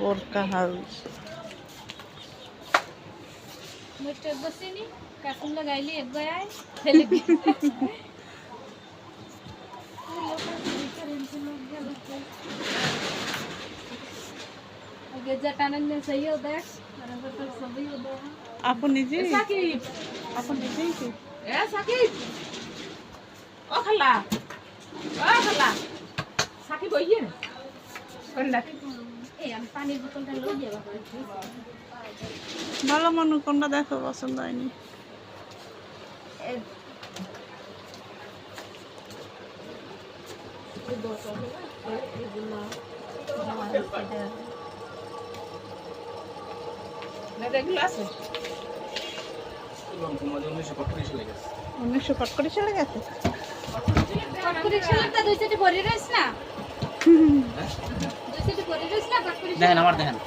Gorkha house mister বসিনি কাকুন লাগাইলি এক গায় আপু সাকিব! আপু নিজেই কি এ সাকিব! ও খালা! ও খালা! সাকিব করে ভালো মনে কোনটা দেখো পছন্দ হয়নি? না এগুলো আছে উনিশশো কট করে চলে গেছে কটকুরি ছেলেটা দুই সেটি ভরি রইস না দুই সেটি দেখেন আমার দেখেন।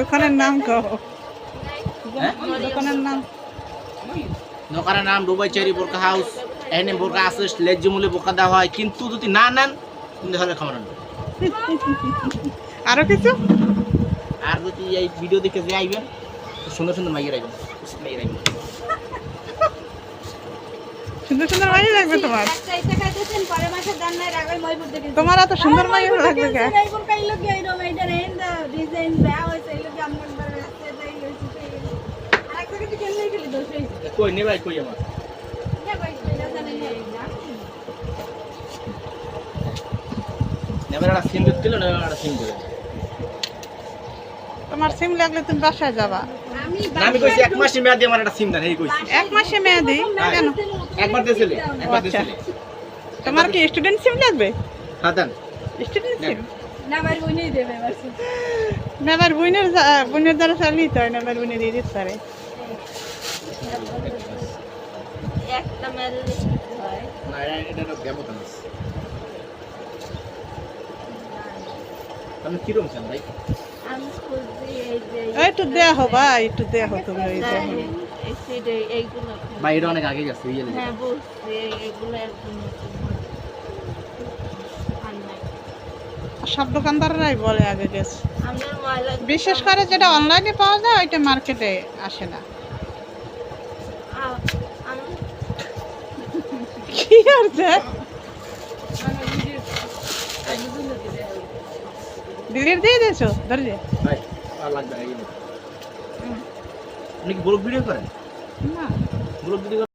দোকানের নাম হ্যাঁ? দোকানের নাম। দোকানের নাম দুবাই চেরি বোরকা হাউস এখানে বোরকা আছে লেজ্জি মূল্যে বোরকা দেওয়া হয়। কিন্তু যদি না নেন তাহলে খাবার আরও কিছু? আর যদি এই ভিডিও দেখে যে আইবেন সুন্দর সুন্দর মাইয়ের আইবেন মাইয়ের আইবেন সুন্দর সুন্দর মাই লাগবে তোমার। তোমার এত সুন্দর মাই কে? এইপুর কাই আমরা? নে ভাই কই নেবার একটা সিম সিম তোমার সিম লাগলে তুমি বাসায় যাবা। আমি কইছি এক মাসে মেয়াদি আমার একটা সিম দেন এই কইছি। এক মাসে মেয়াদি? কেন? একবার দিয়েছিলে একবার আচ্ছা। দিয়েছিলে। তোমার কি স্টুডেন্ট সিম লাগবে? হ্যাঁ দেন। স্টুডেন্ট সিম না দেবে নেবার বুইনের বুইনের দ্বারা চালিয়ে তো হয় দিয়ে দিতে পারে। একটা মেল হয়। না এটা- আছে। আপনি চান ভাই? একটু দেয়া হো ভাই একটু দেয়া হো তুমি এই ভাই এটা অনেক আগে গেছে ইয়ে হ্যাঁ বলছি এগুলো আর সব দোকানদাররাই বলে আগে গেছে। বিশেষ করে যেটা অনলাইনে পাওয়া যায় ওইটা মার্কেটে আসে না। কি হচ্ছে ডিলিট দিয়ে দিয়েছ? ধরে যে ভাই আর লাগবে না ব্লগ ভিডিও করেন? না। Blog video